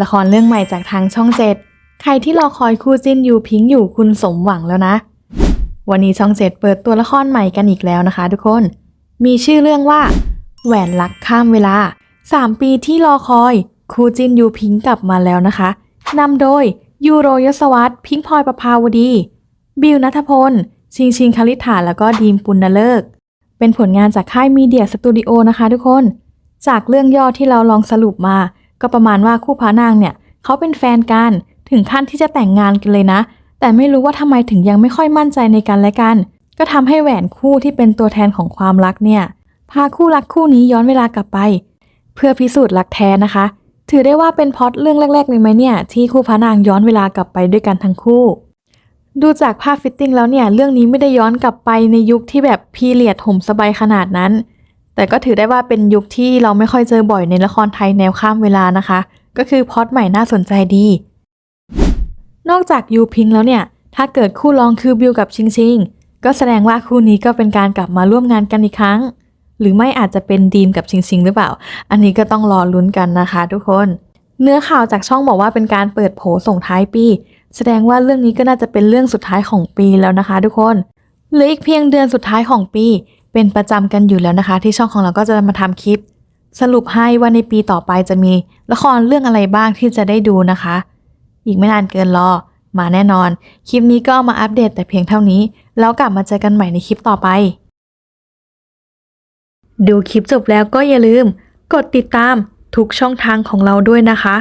ละครเรื่องใหม่จากทางช่องเจ็ดใครที่รอคอยคู่จิ้นยูพิงค์อยู่คุณสมหวังแล้วนะ วันนี้ช่องเจ็ดเปิดตัวละครใหม่กันอีกแล้วนะคะทุกคน มีชื่อเรื่องว่า แหวนรักข้ามเวลา 3 ปีที่รอคอย คู่จิ้นยูพิงค์กลับมาแล้วนะคะนำโดยยูโรยศวัตพิงพลอยประภาวดี บิวนัทพล ชิงชิงคลิฐาแล้วก็ดีมปุณณเลิก เป็นผลงานจากค่ายมีเดียสตูดิโอนะคะทุกคน จากเรื่องย่อที่เราลองสรุปมา ก็ประมาณว่าคู่พระนางเนี่ยเขาเป็นแฟนกันถึงขั้นที่จะแต่งงานกันเลยนะ แต่ไม่รู้ว่าทำไมถึงยังไม่ค่อยมั่นใจในกันและกัน ก็ทำให้แหวนคู่ที่เป็นตัวแทนของความรักเนี่ยพาคู่รักคู่นี้ย้อนเวลากลับไป เพื่อพิสูจน์รักแท้นะคะ ถือได้ว่าเป็นพอตเรื่องแรกๆเลยไหมเนี่ยที่คู่พระนางย้อนเวลากลับไปด้วยกันทั้งคู่ ดูจากภาพฟิตติ้งแล้วเนี่ยเรื่องนี้ไม่ได้ย้อนกลับไปในยุคที่แบบพีเรียดห่มสบายขนาดนั้น แต่ก็ถือได้ว่าเป็นยุคที่เราไม่ค่อยเจอบ่อยในละครไทยแนวข้ามเวลานะคะ ก็คือพอตใหม่น่าสนใจดี นอกจากยูพิงแล้วเนี่ย ถ้าเกิดคู่รองคือบิวกับชิงชิงก็แสดงว่าคู่นี้ก็เป็นการกลับมาร่วมงานกันอีกครั้ง หรือไม่อาจจะเป็นดีมกับชิงชิงหรือเปล่า อันนี้ก็ต้องรอลุ้นกันนะคะทุกคน เนื้อข่าวจากช่องบอกว่าเป็นการเปิดโผส่งท้ายปี แสดงว่าเรื่องนี้ก็น่าจะเป็นเรื่องสุดท้ายของปีแล้วนะคะ ทุกคนเหลืออีกเพียงเดือนสุดท้ายของปี เป็นประจำกันอยู่แล้วนะคะ ที่ช่องของเราก็จะมาทำคลิป สรุปให้ว่าในปีต่อไปจะมีละครเรื่องอะไรบ้างที่จะได้ดูนะคะ อีกไม่นานเกินรอมาแน่นอน คลิปนี้ก็มาอัปเดตแต่เพียงเท่านี้ แล้วกลับมาเจอกันใหม่ในคลิปต่อไป ดูคลิปจบแล้วก็อย่าลืม กดติดตามทุกช่องทางของเราด้วยนะคะ